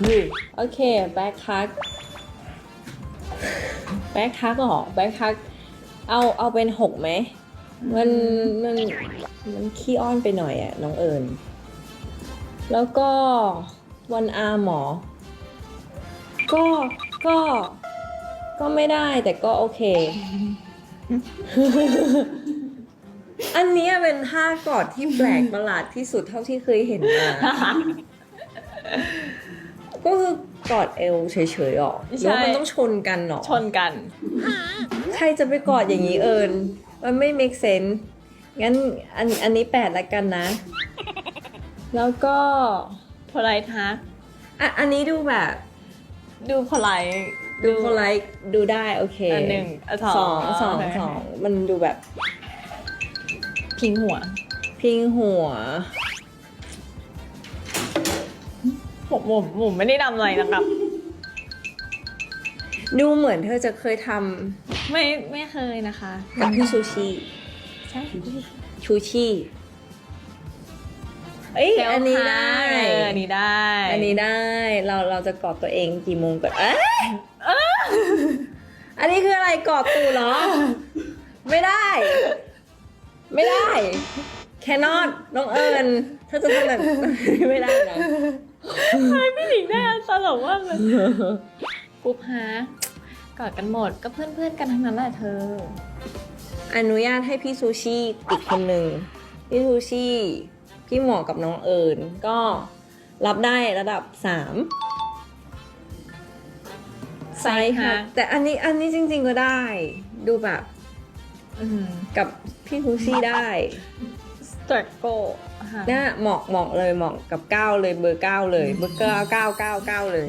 เฮ้ยโอเคแบ็คทักแบ็คทักเหรอแบ็คทักเอาเอาเป็นหกไหมมันมันมันขี้อ้อนไปหน่อยอะน้องเอิญแล้วก็วันอาหมอ ก็ก็ก็ไม่ได้แต่ก็โอเค อันนี้เป็นท่ากอดที่แปลกประหลาดที่สุดเท่าที่เคยเห็นมา ก็คือกอดเอวเฉยๆหรอหรือว่ามันต้องชนกันหรอ ชนกัน ใครจะไปกอดอย่างนี้เอิญมันไม่ make sense งั้นอันอันนี้แปดละกันนะ แล้วก็โพลายทักอะอันนี้ดูแบบ ดูโพลายดูคนไลค์ดูได้โอเคอันหนึ่งอันสสอองงสองโอเคสองมันดูแบบ พิงหัว พิงหัว ผมผมผมไม่ได้ทำอะไรนะครับ ดูเหมือนเธอจะเคยทไม่ไม่เคยนะคะำกับพี่ซูชิใช่ชูชิเอ้ยเซลอันนี้ได้ เอออันนี้ได้อันนี้ได้เราเราจะกอดตัวเองกี่โมงก่อนเอ๊ะอันนี้คืออะไรกอดตูเหรอ ไม่ได้ ไม่ได้ แคนนอตน้องเอิญถ้าจะทำแบบ ไม่ได้นะ พี่หลิงได้อันตลกมากเลยปุ๊บฮะกอดกันหมดก็เพื่อนๆกันทั้งนั้นแหละเธอ อนุญาตให้พี่ซูชิอีกคนหนึ่งพี่ซูชิพี่หมอกับน้องเอิญก็รับได้ระดับสามไซส์ค่ะ แต่อันนี้อันนี้จริง ๆก็ได้ ดูแบบ อืม กับพี่ซูชิได้ สตรัโกค่ะน่าเหมาะเหมาะเลยเหมาะกับเก้าเลยเบอร์เก้าเลยเบอร์เก้าเก้าเก้าเก้าเลย